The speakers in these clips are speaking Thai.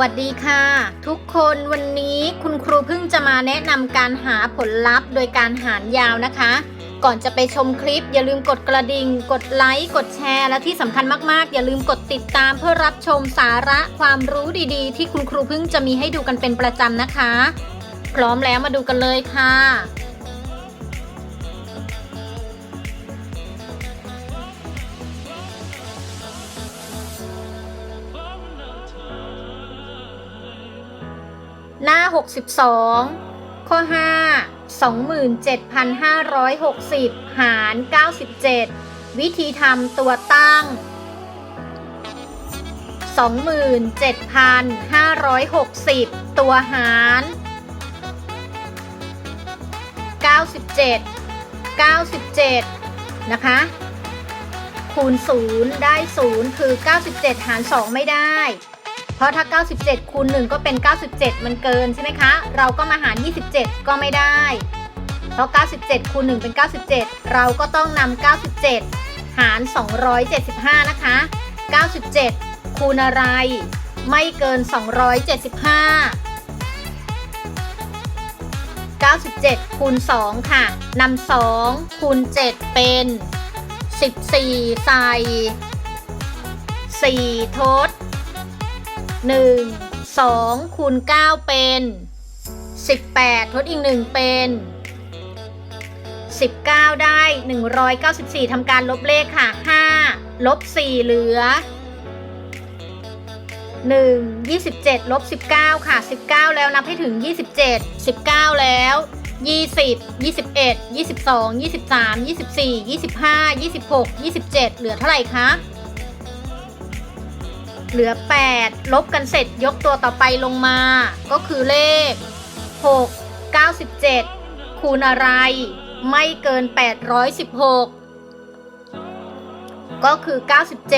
วัสดีค่ะ ทุกคนวันนี้คุณครูเพิ่งจะมาแนะนำการหาผลลัพธ์ โดยการหารยาวนะคะ ก่อนจะไปชมคลิป อย่าลืมกดกระดิ่ง กดไลค์กดแชร์ และที่สำคัญมากๆ อย่าลืมกดติดตามเพื่อรับชมสาระความรู้ดีๆ ที่คุณครูเพิ่งจะมีให้ดูกันเป็นประจำนะคะ พร้อมแล้วมาดูกันเลยค่ะ หน้า 62 ข้อ 5 27,560 หาร 97 วิธีทำตัวตั้ง 27,560 ตัวหาร 97 97 นะคะ คูณ 0 ได้ 0 คือ 97 หาร 2 ไม่ได้ เพราะถ้า 97คูณ1ก็เป็น 97 มันเกินใช่ไหมคะ เราก็มาหาร 27 ก็ไม่ได้ เพราะ 97คูณ1เป็น 97 เราก็ต้องนำ97 หาร 275 นะคะ 97 คูณอะไร ไม่เกิน 275 97คูณ2ค่ะนำ2คูณ7เป็น 14 ใส่ 4 ทด 1 2คูณ9เป็น 18 ทดอีก 1 เป็น 19 ได้ 194 ทำการลบเลขค่ะ 5 ลบ 4 เหลือ 1 27 ลบ 19 ค่ะ 19 แล้วนับให้ถึง 27 19 แล้ว 20 21 22 23 24 25 26 27 เหลือเท่าไหร่คะ เหลือ 8 ลบกันเสร็จยกตัวต่อไปลงมา ก็คือเลข 6 97 คูณอะไร ไม่เกิน 816 ก็คือ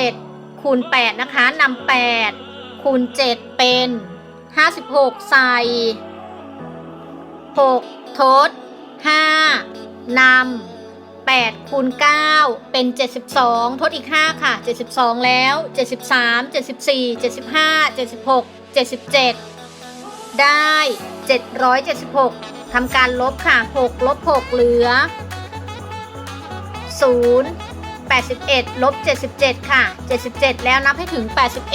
97 คูณ 8 นะคะนำ8 คูณ 7 เป็น 56 ใส่ 6 ทด 5นำ 8คูณ9เป็น 72 ทดอีก 5 ค่ะ 72 แล้ว 73 74 75 76 77 ได้ 776ทำการลบค่ะ 6 ลบ 6 เหลือ 0 81 ลบ 77 ค่ะ 77 แล้วนับให้ถึง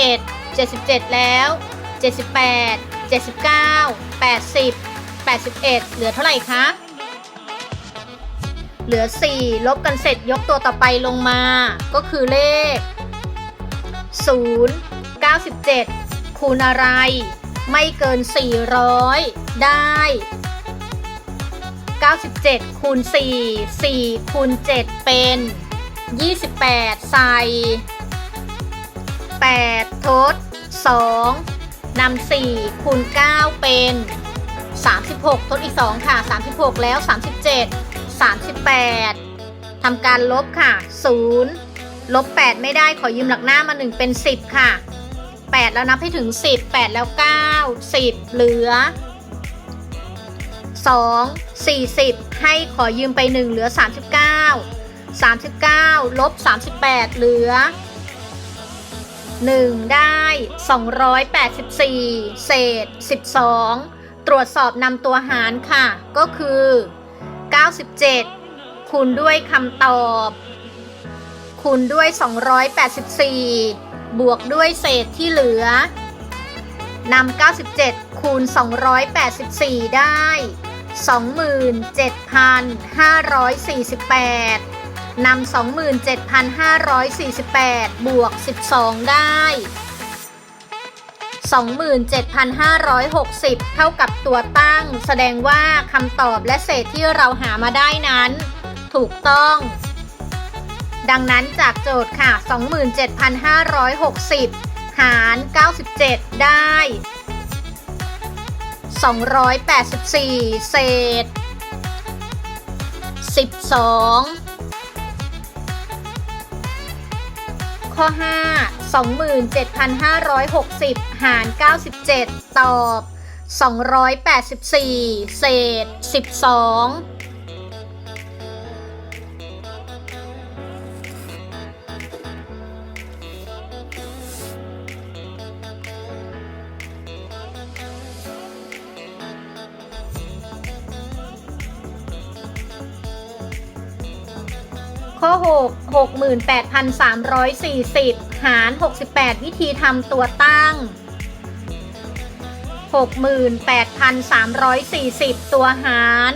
81 77 แล้ว 78 79 80 81 เหลือเท่าไหร่คะ เหลือ 4 ลบกันเสร็จยกตัวต่อไปลงมา ก็คือเลข 0 97 คูณอะไร ไม่เกิน 400 ได้ 97 คูณ 4 4 คูณ 7 เป็น 28 ใส่ 8 ทด 2นำ4คูณ 9 เป็น 36 ทดอีก 2 ค่ะ 36 แล้ว 37 38ทำการลบค่ะ 0 ลบ 8 ไม่ได้ขอยืมหลักหน้ามา 1 เป็น 10 ค่ะ 8 แล้วนับให้ถึง 10 8 แล้ว 9 10 เหลือ 2 40 ให้ขอยืมไป 1 เหลือ 39 39 ลบ 38 เหลือ 1 ได้ 284 เศษ 12 ตรวจสอบนำตัวหารค่ะ ก็คือ 97 คูณด้วยคำตอบ คูณด้วย 284 บวกด้วยเศษที่เหลือนำ97 คูณ 284 ได้ 27,548นำ27,548 บวก 12 ได้ 27,560 เท่ากับตัวตั้ง แสดงว่าคำตอบและเศษที่เราหามาได้นั้น ถูกต้อง ดังนั้นจากโจทย์ค่ะ 27,560 หาร 97 ได้ 284 เศษ 12 ข้อ 5 27,560 หาร 97 ตอบ 284 เศษ 12ข้อ 6 68,340 หาร 68 วิธีทำตัวตั้ง 68,340 ตัวหาร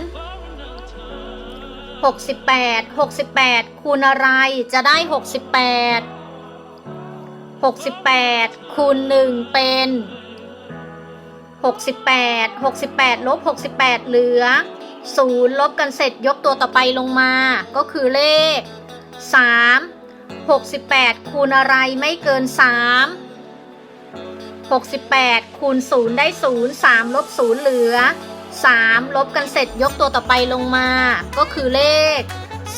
68 68 คูณอะไรจะได้ 68 68 คูณ 1 เป็น 68 68 ลบ 68 เหลือ 0 ลบกันเสร็จยกตัวต่อไปลงมา ก็คือเลข 3 68 คูณอะไรไม่เกิน 3 68 คูณ 0 ได้ 0 3 ลบ 0 เหลือ 3 ลบกันเสร็จยกตัวต่อไปลงมา ก็คือเลข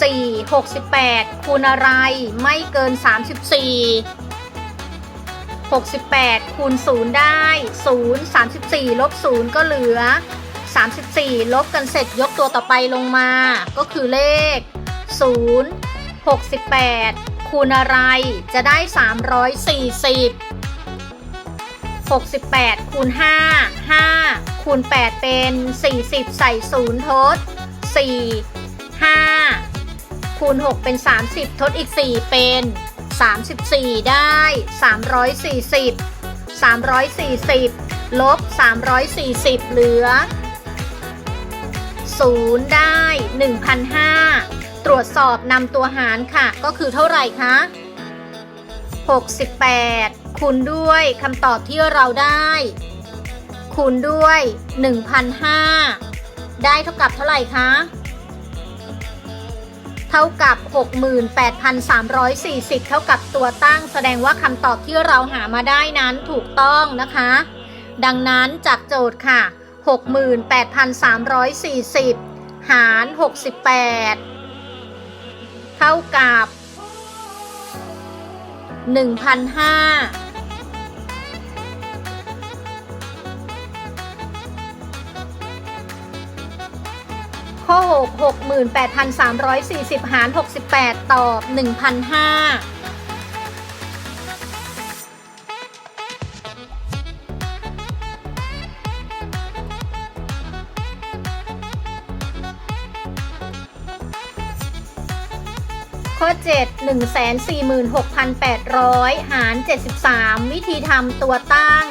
4 68 คูณอะไรไม่เกิน 34 68 คูณ 0 ได้ 0 34 ลบ 0 ก็เหลือ 34 ลบกันเสร็จยกตัวต่อไปลงมา ก็คือเลข 0 68 คูณอะไรจะได้ 340 68คูณ5 5คูณ8เป็น 40 ใส่0ทด 4 5คูณ6เป็น 30 ทดอีก 4 เป็น 34 ได้ 340 340 ลบ 340 เหลือ 0 ได้ 1,500 ตรวจสอบนำตัวหารค่ะ ก็คือเท่าไหร่คะ 68 คูณด้วยคำตอบที่เราได้ คูณด้วย1,500ได้เท่ากับเท่าไหร่คะ เท่ากับ 68,340 เท่ากับตัวตั้ง แสดงว่าคำตอบที่เราหามาได้นั้นถูกต้องนะคะ ดังนั้นจากโจทย์ค่ะ 68,340 หาร 68 เท่ากับ1,500ข้อ6 68,340หาร68ตอบ1,500 ข้อ 7 146,800 หาร 73 วิธีทำตัวตั้ง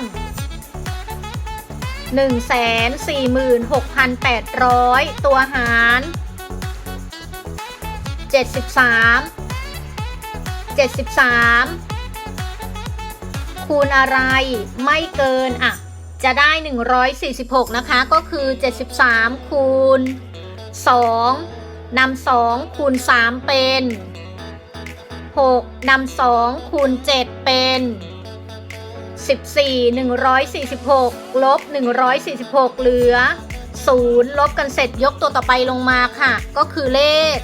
146,800 ตัวหาร 73 73 คูณอะไรไม่เกินอะ จะได้ 146 นะคะ ก็คือ 73 คูณ 2นำ2คูณ 3 เป็น 6นำ2คูณ 7 เป็น 14 146 ลบ 146 เหลือ 0 ลบกันเสร็จยกตัวต่อไปลงมาค่ะ ก็คือเลข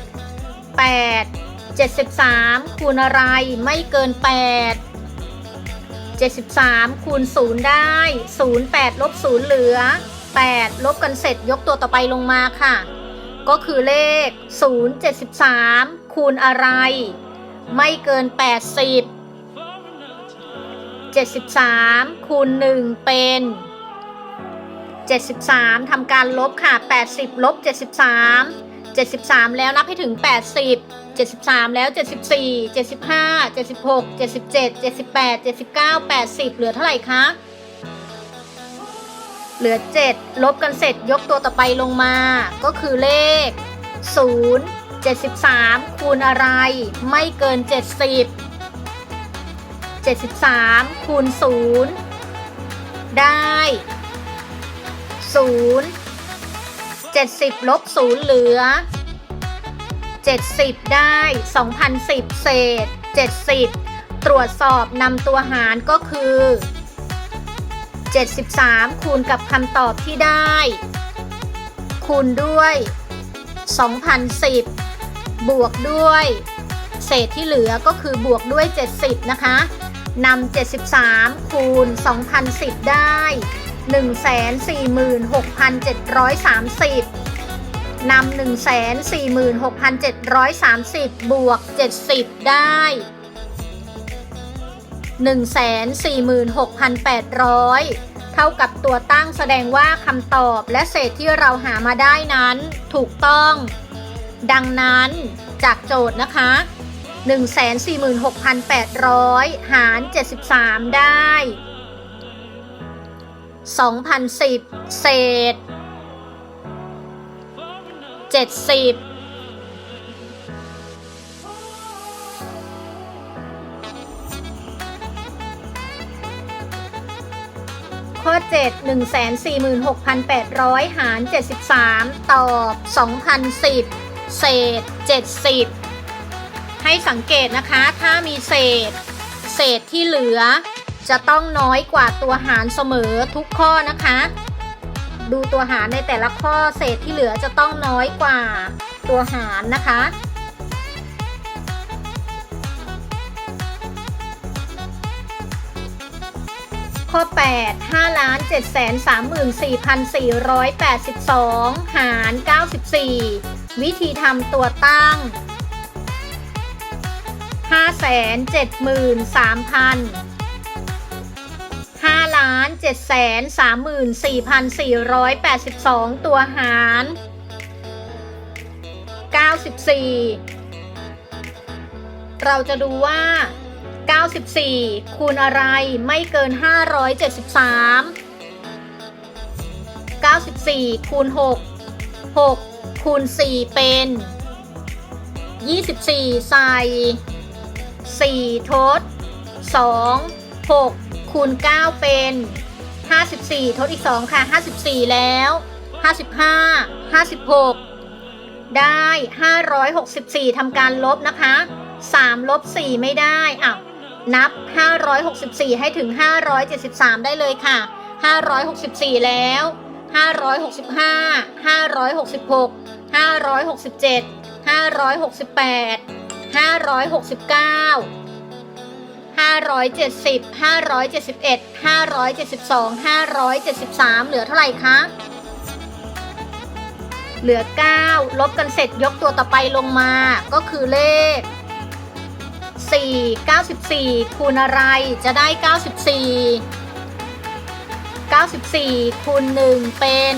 8 73 คูณอะไรไม่เกิน 8 73 คูณ 0 ได้ 0 8 ลบ 0 เหลือ 8 ลบกันเสร็จยกตัวต่อไปลงมาค่ะ ก็คือเลข 0 73 คูณอะไร ไม่เกิน 80 73 คูณ 1 เป็น 73 ทำการลบค่ะ 80 ลบ 73 73 แล้วนับให้ถึง 80 73 แล้ว 74 75 76 77 78 79 80 เหลือเท่าไหร่คะ เหลือ 7 ลบกันเสร็จยกตัวต่อไปลงมา ก็คือเลข 0 73 คูณอะไร ไม่เกิน 70 73 คูณ 0 ได้ 0 70 ลบ 0 เหลือ 70 ได้ 2010 เศษ 70 ตรวจสอบนำตัวหารก็คือ 73 คูณกับคำตอบที่ได้ คูณด้วย2010 บวกด้วย เศษที่เหลือก็คือบวกด้วย 70 นะคะนำ73 คูณ 2010 ได้ 146,730นำ146,730 บวก 70 ได้146,800 เท่ากับตัวตั้งแสดงว่าคำตอบและเศษที่เราหามาได้นั้นถูกต้อง ดังนั้นจากโจทย์นะคะ 146,800 หาร 73 ได้ 2,010 เศษ 70ข้อ 7 146,800 หาร 73 ตอบ 2,010 เศษ 70 ให้สังเกตนะคะ ถ้ามีเศษ เศษที่เหลือ จะต้องน้อยกว่าตัวหารเสมอทุกข้อนะคะ ดูตัวหารในแต่ละข้อเศษที่เหลือจะต้องน้อยกว่าตัวหารนะคะข้อ 8 5ล้าน7 3 4 4 8 2 หาร 94 วิธีทำตัวตั้ง 5 7 3 0 0 0 5ล้าน7 34,482 ตัวหาร 94 เราจะดูว่า 94 คูณอะไรไม่เกิน 573 94 คูณ 6 6 คูณ 4 เป็น 24 ใส่ 4 ทด 2 6 คูณ 9 เป็น 54 ทดอีก 2 ค่ะ 54 แล้ว 55 56 ได้ 564 ทำการลบนะคะ 3 ลบ 4 ไม่ได้อ้าวนับ 564 ให้ถึง 573 ได้เลยค่ะ 564 แล้ว 565 566 567 568 569 570 571 572 573 เหลือเท่าไหร่คะ เหลือ 9 ลบกันเสร็จยกตัวต่อไปลงมา ก็คือเลข 4 94 คูณอะไรจะได้ 94 94คูณ1เป็น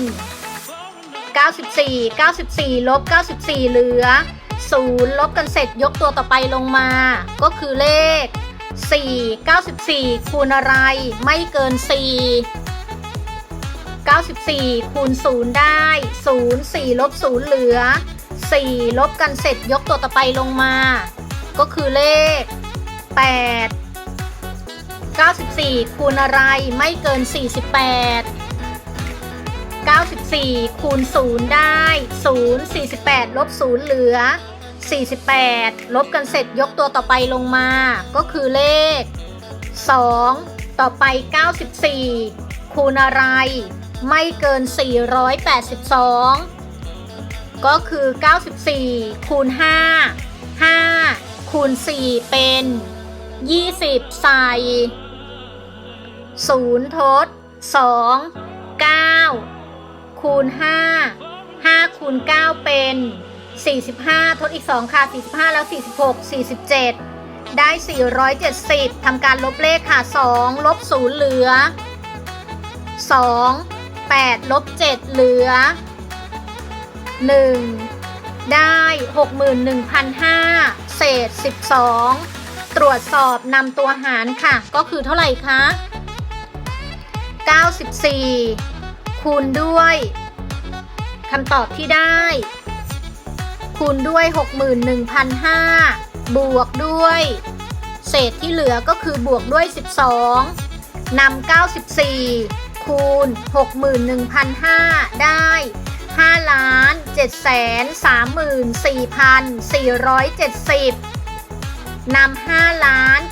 94 94ลบ94 เหลือ 0 ลบกันเสร็จยกตัวต่อไปลงมา ก็คือเลข 4 94 คูณอะไรไม่เกิน 4 94 คูณ 0 ได้ 0 4 ลบ 0 เหลือ 4 ลบกันเสร็จยกตัวต่อไปลงมา ก็คือเลข 8 94 คูณอะไรไม่เกิน 48 94 คูณ 0 ได้ 0 48 ลบ 0 เหลือ 48 ลบกันเสร็จยกตัวต่อไปลงมา ก็คือเลข 2 ต่อไป 94 คูณอะไรไม่เกิน 482 ก็คือ 94 คูณ 5 5 คูณ 4 เป็น 20 ใส่ 0ทด2 9คูณ5 5คูณ9เป็น45ทดอีก2ค่ะ45แล้ว46 47ได้470ทำการลบเลขค่ะ2ลบ0เหลือ2 8ลบ7เหลือ1ได้61,500เศษ12ตรวจสอบนำตัวหารค่ะ ก็คือเท่าไหร่คะ 94 คูณด้วยคำตอบที่ได้ คูณด้วย 61,500บวกด้วย เศษที่เหลือก็คือบวกด้วย 12นำ94คูณ 61,500ได้5ล้าน7แส นำ5ล้าน7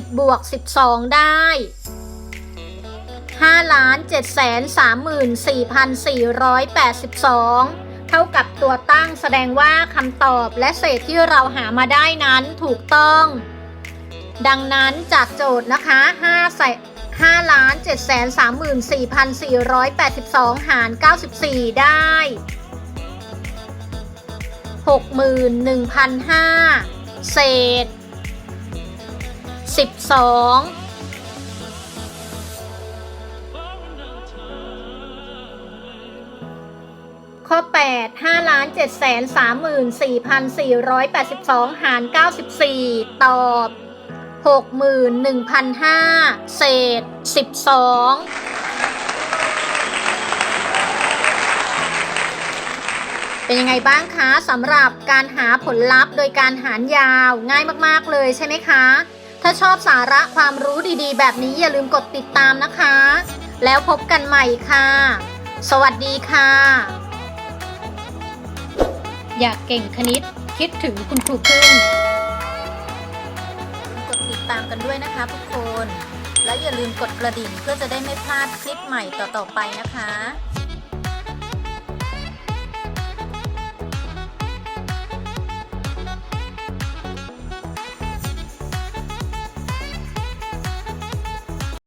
34,470 บวก 12 ได้5ล้าน7 34,482 เท่ากับตัวตั้งแสดงว่าคำตอบและเศษที่เราหามาได้นั้นถูกต้อง ดังนั้นจากโจทย์นะคะ5ใส่5ล้าน7 34,482 หาร 94 ได้ 61,500 เศษ 12ข้อ 8 5ล้าน7แสน34,482 หาร 94 ตอบ 61,005เศษ 12 เป็นยังไงบ้างคะสำหรับการหาผลลัพธ์โดยการหารยาวง่ายมากๆเลยใช่ไหมคะ ถ้าชอบสาระความรู้ดีๆ แบบนี้อย่าลืมกดติดตามนะคะ แล้วพบกันใหม่ค่ะ สวัสดีค่ะ อยากเก่งคณิตคิดถึงคุณครูพึ่งกดติดตามกันด้วยนะคะทุกคน และอย่าลืมกดกระดิ่งเพื่อจะได้ไม่พลาดคลิปใหม่ต่อๆไปนะคะ